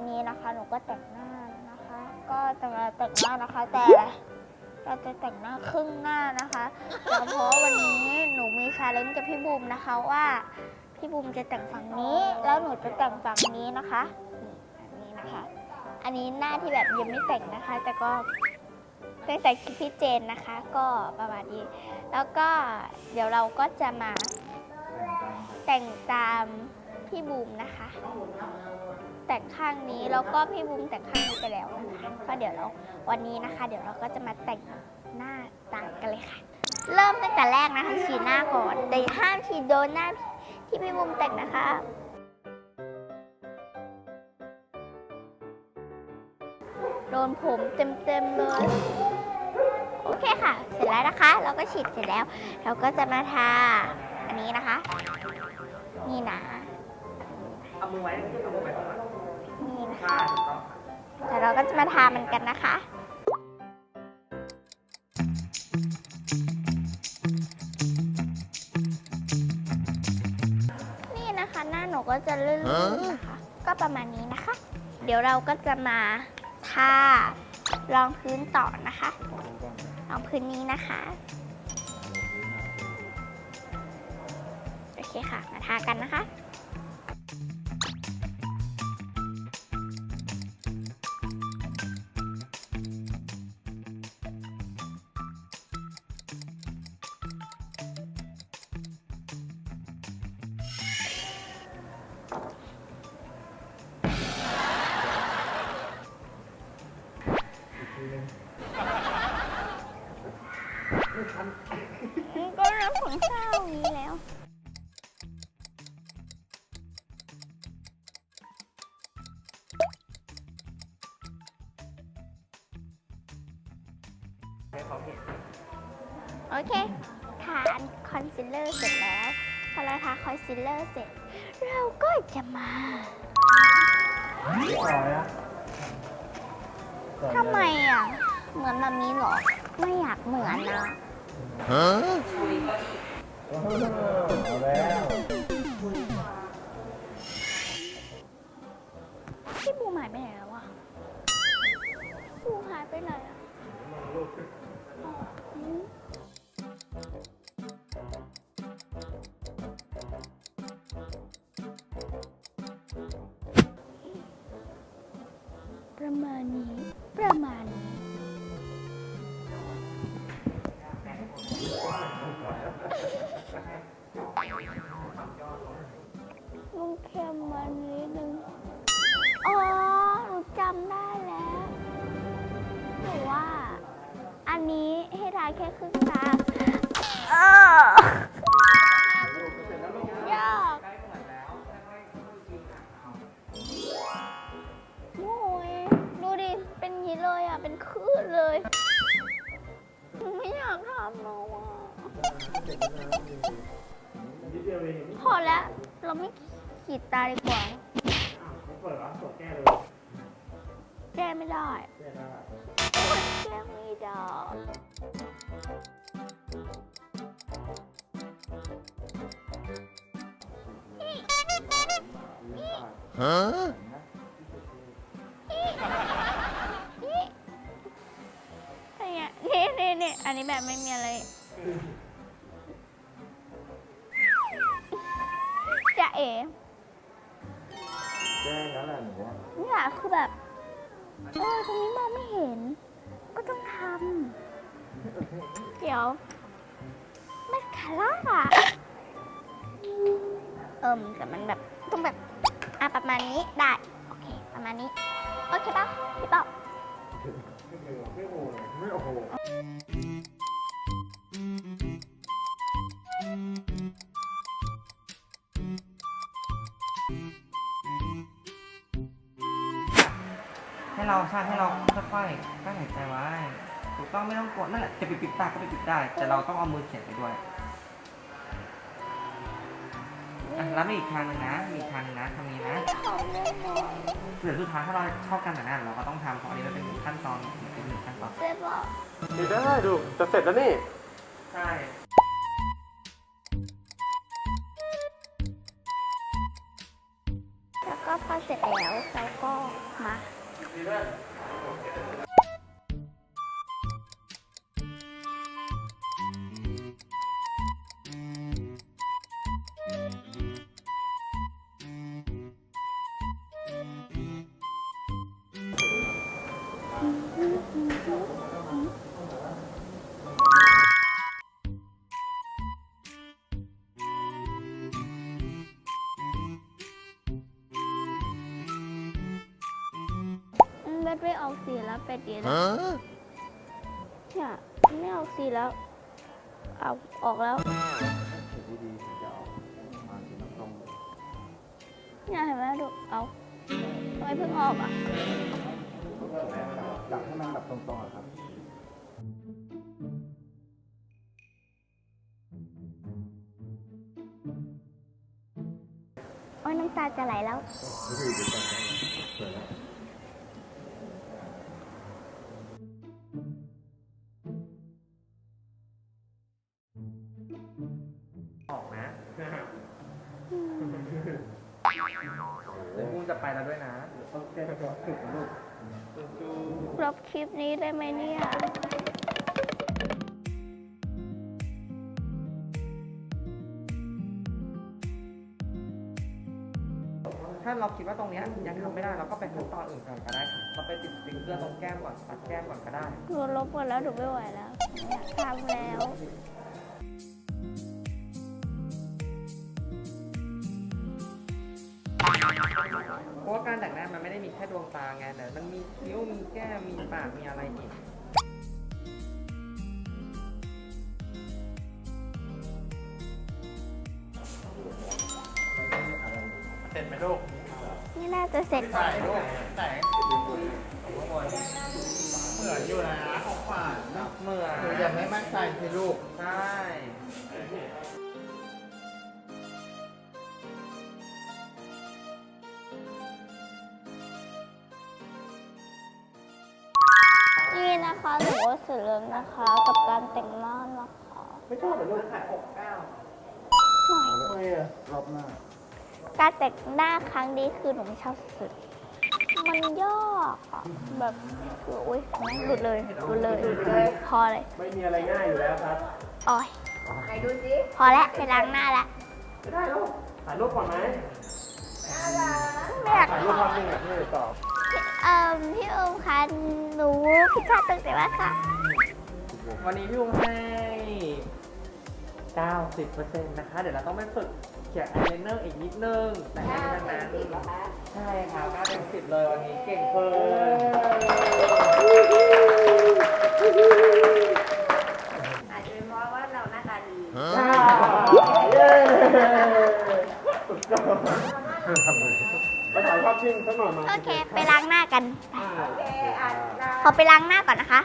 นนี้นะคะ หนูก็แต่งหน้านะคะ ก็จะมาแต่งหน้านะคะ แต่เราจะแต่งหน้าครึ่งหน้านะคะแล้วเพราะวันนี้หนูมีชาเลนจ์กับพี่บูมนะคะว่าพี่บูมจะแต่งฝั่งนี้ แล้วหนูจะแต่งฝั่งนี้นะคะนี่แบบนี้นะคะ อันนี้หน้าที่แบบยังไม่แต่งนะคะ แต่ก็เพิ่งแต่คิปพี่เจนนะคะ ก็ประมาณนี้ แล้วก็เดี๋ยวเราก็จะมาแต่งตาม พี่บูมนะคะ แต่งข้างนี้แล้วก็พี่บูมแต่งข้างนี้ไปแล้วนะคะก็เดี๋ยวเราวันนี้นะคะ เดี๋ยวเราก็จะมาแต่งหน้าต่างกันเลยค่ะ เริ่มตั้งแต่แรกนะคะฉีดหน้าก่อนแต่ห้ามฉีดโดนหน้าที่พี่บูมแต่งนะคะโดนผมเต็มๆเลย โอเคค่ะ เสร็จแล้วนะคะ เราก็ฉีดเสร็จแล้ว เราก็จะมาทาอันนี้นะคะ นี่นะ มือไว้เอามือไว้ข้างหลังนี่นะคะคะถูกต้องแต่เราก็จะมาทามันกันนะคะ นี่นะคะหน้าหนูก็จะลื่นๆนะคะ ก็ประมาณนี้นะคะ เดี๋ยวเราก็จะมาทารองพื้นต่อนะคะรองพื้นนี้นะคะ โอเคค่ะ มาทากันนะคะ ก็เรื่องของเศร้านี้แล้ว ให้เขาเห็นโอเค ทาคอนซีลเลอร์เสร็จแล้วพอเราทาคอนซีลเลอร์เสร็จ เราก็จะมา ทำไมอะ เหมือนแบบนี้เหรอ ไม่อยากเหมือนนะพี่บูหายไปไหนแล้ววะบูหายไปไหนอะอืมประ ลุงเค็มมานิดนึง อ๋อ หนูจำได้แล้วหนูว่า อันนี้ให้ทาแค่ครึ่งตาเออยากโอ้ยดูดิ เป็นอย่างนี้เลยอะ เป็นคลื่นเลยหนูไม่อยากทำแล้วอะ พอแล้ว เราไม่ขีดตาดีกว่า เปิดร้านสดแก้เลยแก้ไม่ได้แก้ได้มันแก้ไม่ได้นี่นี่นี่นี่อันนี้แบบไม่มีอะไร ตรงนี้มองไม่เห็น ก็ต้องทำ เดี๋ยวมัสคาร่าเอิ่มแต่มันแบบต้องแบบอะประมาณนี้ได้ โอเค ประมาณนี้ โอเคป่ะพี่ป้าไม่โอ้ไม่โอ้โห เราใช่ให้เราค่อยๆกั้นหายใจไว้ถูกต้องไม่ต้องกดนั่นแหละจะปิดปิดตาก็ไปปิดได้ แต่เราต้องเอามือเขียนไปด้วยอะแล้วมีอีกทางหนึงนะ มีอีกทางหนึงนะทำนี้นะทำได้ไหมเดี๋ยวสุดท้ายถ้าเราชอบกันแบบนั้นเราก็ต้องทำเพราะอันนี้มันเป็นขั้นตอนเป็นหนึ่งขั้นตอน เจ๊บอกเดี๋ยวได้ดูจะเสร็จแล้วนี่ ใช่แล้วก็พอเสร็จแล้วเราก็อืมเ الاختلاف บ็ดไม่ออกสีแล้วเป็ดดีแล้วเนี่ยไม่ออกสีแล้วเอาออกแล้วเนี่ยเห็นไหมดูเอาทำไมเพิ่งออกอะจับให้มันแบบตรงๆอะครับโอ้ยน้ำตาจะไหลแล้ว จะไปแล้วด้วยนะลบคลิปนี้ได้ไหมเนี่ย ถ้าเราคิดว่าตรงเนี้ยยังทำไม่ได้เราก็ไปขั้นตอนอื่นก่อนก็ได้ค่ะเราไปติดสติ๊กเกอร์ตรงแก้มก่อนปัดแก้มก่อนก็ได้ หนูลบหมดแล้วหนูไม่ไหวแล้วอยากทำแล้ว เพราะว่าการแต่งหน้ามันไม่ได้มีแค่ดวงตาไงแต่มันมีคิ้วมีแก้มมีปากมีอะไรอีกเสร็จไหมลูกนี่น่าจะเสร็จถ่ายลูกแต่งเหมือนอยู่นะของขวัญเมื่อหนูอยากให้มั่นใจสิลูก ใช่ นี่นะคะหนูว่าเสร็จแล้วนะคะ กับการแต่งหน้านะคะไม่ชอบเหรอลูกถ่ายอกเก้าหน่อยทำไมอะรอบหน้า การแต่งหน้าครั้งนี้คือหนูไม่ชอบสุด มันยากอะแบบคืออุ้ยหลุดเลยหลุดเลย พอเลยไม่มีอะไรง่ายอยู่แล้วครับโอ้ยพอแล้วไปล้างหน้าแล้วไม่ได้ลูกถ่ายรูปก่อนไหมไม่อยากถ่ายรูปภาพนิ่งกับพี่ตอบ เอ่อพี่โอมคะหนูพิดพลาดตรงไหนวะคะวันนี้พี่อุ้มให้ 90%นะคะ เดี๋ยวเราต้องไปฝึกเขียนอายไลเนอร์อีกนิดนึงแต่ไม่ทั้งนั้นใช่ค่ะ9เต็ม10 เลยวันนี้เก่งเกิน ไปถ่ายภาพนิ่งสักหน่อยมาโอเค ไปล้างหน้ากันโอเคอะเราขอไปล้างหน้าก่อนนะคะ